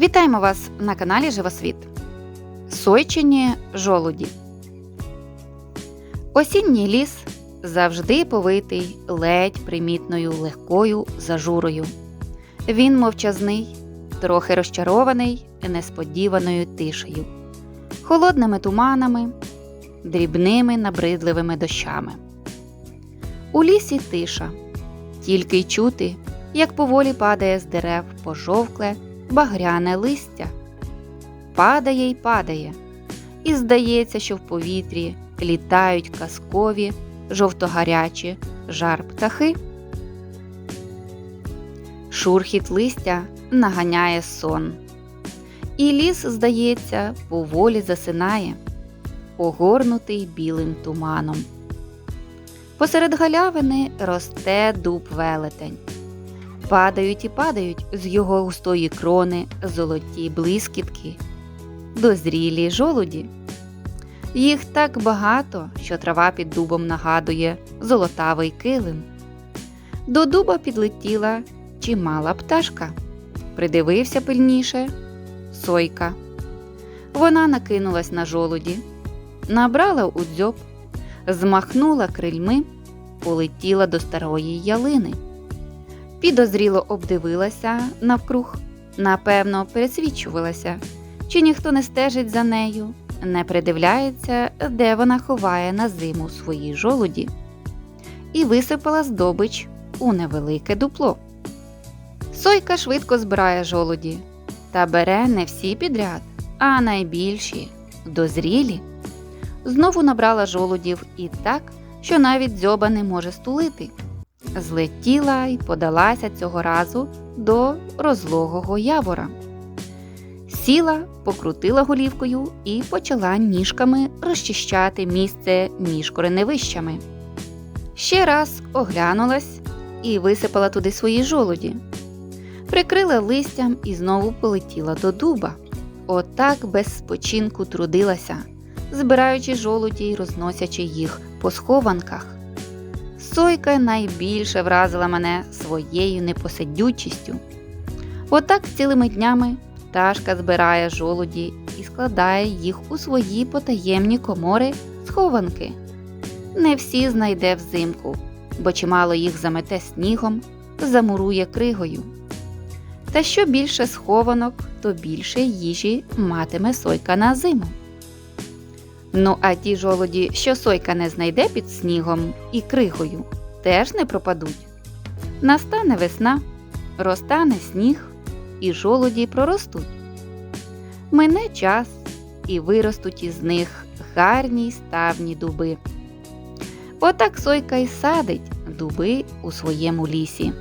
Вітаємо вас на каналі Живосвіт. Сойчині жолуді. Осінній ліс завжди повитий ледь примітною легкою зажурою. Він мовчазний, трохи розчарований несподіваною тишею, холодними туманами, дрібними набридливими дощами. У лісі тиша, тільки й чути, як поволі падає з дерев пожовкле багряне листя. Падає й падає, і здається, що в повітрі літають казкові, жовтогарячі жар птахи. Шурхіт листя наганяє сон, і ліс, здається, поволі засинає, огорнутий білим туманом. Посеред галявини росте дуб велетень. Падають і падають з його густої крони золоті блискітки, дозрілі жолуді. Їх так багато, що трава під дубом нагадує золотавий килим. До дуба підлетіла чимала пташка. Придивився пильніше сойка. Вона накинулась на жолуді, набрала у дзьоб, змахнула крильми, полетіла до старої ялини підозріло обдивилася навкруг, напевно, пересвідчувалася, чи ніхто не стежить за нею, не придивляється, де вона ховає на зиму свої жолуді, і висипала здобич у невелике дупло. Сойка швидко збирає жолуді та бере не всі підряд, а найбільші, дозрілі. Знову набрала жолудів і так, що навіть дзьоба не може стулити злетіла і подалася цього разу до розлогого явора. Сіла, покрутила голівкою і почала ніжками розчищати місце між кореневищами. Ще раз оглянулась і висипала туди свої жолуді. Прикрила листям і знову полетіла до дуба. Отак без спочинку трудилася, збираючи жолуді й розносячи їх по схованках. Сойка найбільше вразила мене своєю непосидючістю. Отак цілими днями пташка збирає жолуді і складає їх у свої потаємні комори схованки. Не всі знайде взимку, бо чимало їх замете снігом, замурує кригою. Та що більше схованок, то більше їжі матиме сойка на зиму. Ну, а ті жолоді, що сойка не знайде під снігом і кригою, теж не пропадуть. Настане весна, розтане сніг, і жолоді проростуть. Мине час і виростуть із них гарні ставні дуби. Отак сойка й садить дуби у своєму лісі.